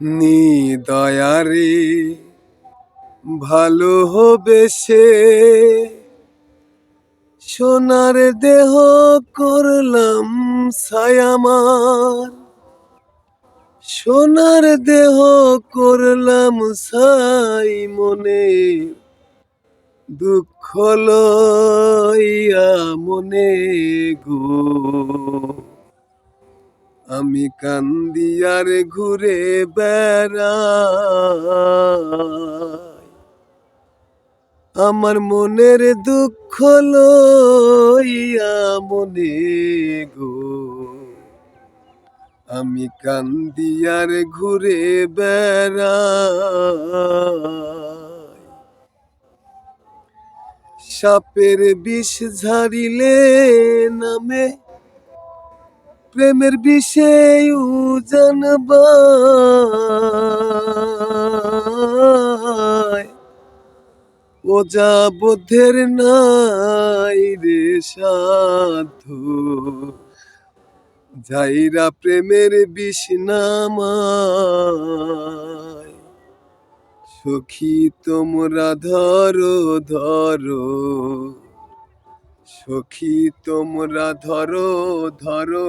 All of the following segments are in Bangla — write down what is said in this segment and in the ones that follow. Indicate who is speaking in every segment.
Speaker 1: নিদয়ারে, ভালো হবে সে। সোনার দেহ করলাম ছায়ামার সোনার দেহ করলাম সাই মনে। দুঃখ লইয়া মনে গো। আমি কান্দিয়ার ঘুরে বেড়াই। আমার মনের দুঃখ লইয়া মনে গো। আমি কান্দিয়ার ঘুরে বেড়াই। সাপের বিষ ঝাড়িলে নামে প্রেমের বিষয় জানবাই ওজা বোধের নাই রে সাধু, যাইরা প্রেমের বিষ নামায়। সখী তোমরা ধরো ধরো, সখী তোমরা ধরো ধরো।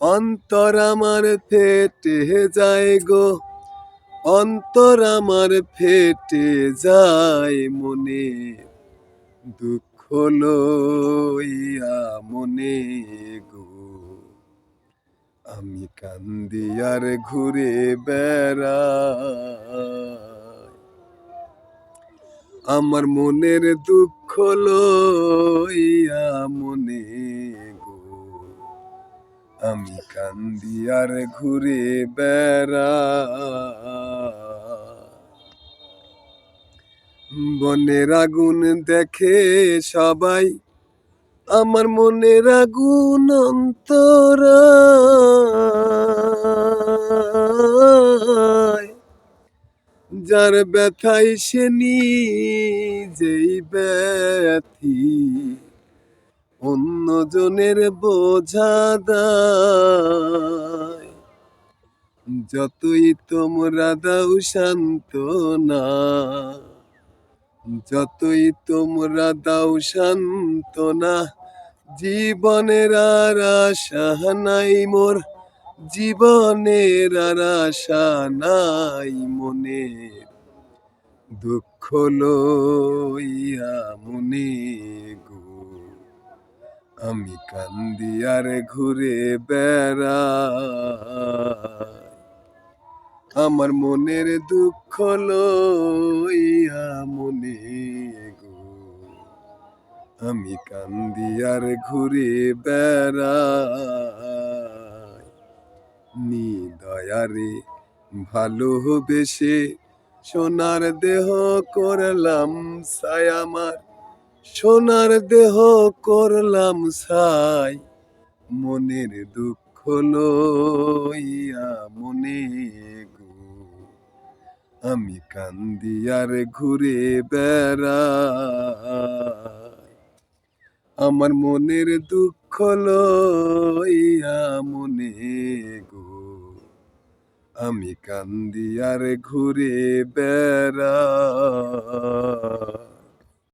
Speaker 1: অন্তর আমার ফেটে যায় গো। অন্তর আমার ফেটে যায় মনে। দুঃখ লইয়া মনে গো। আমি কান্দি আর ঘুরে বেড়া আমার মনের দুঃখ লইয়া মনে আমি কান্দি আর ঘুরে বেড়া। বনের আগুন দেখে সবাই আমার মনের আগুন অন্তরায় যার ব্যথাই সে নিজেই ব্যথি। অন্যজনের বোঝা দায়। যতই তোমরা দাও শান্ত না যতই তোমরা দাও সান্ত্বনা, জীবনের আর আশা নাই মোর, জীবনের আর আশা নাই মনে দুঃখ লইয়া মনে গো আমি কান্দি আর ঘুরে বেড়া আমার মনের দুঃখ লইয়া মনে গো। আমি কান্দি আর ঘুরে বেড়াই। নিদয়ারে ভালোবেসে সোনার দেহ করলাম সায়ামার সোনার দেহ করলাম সাই, মনের দুঃখ লইয়া মনে গো। আমি কান্দি আর ঘুরে বেড়া আমার মনের দুঃখ লইয়া মনে গো। আমি কান্দি আর ঘুরে বেড়াই।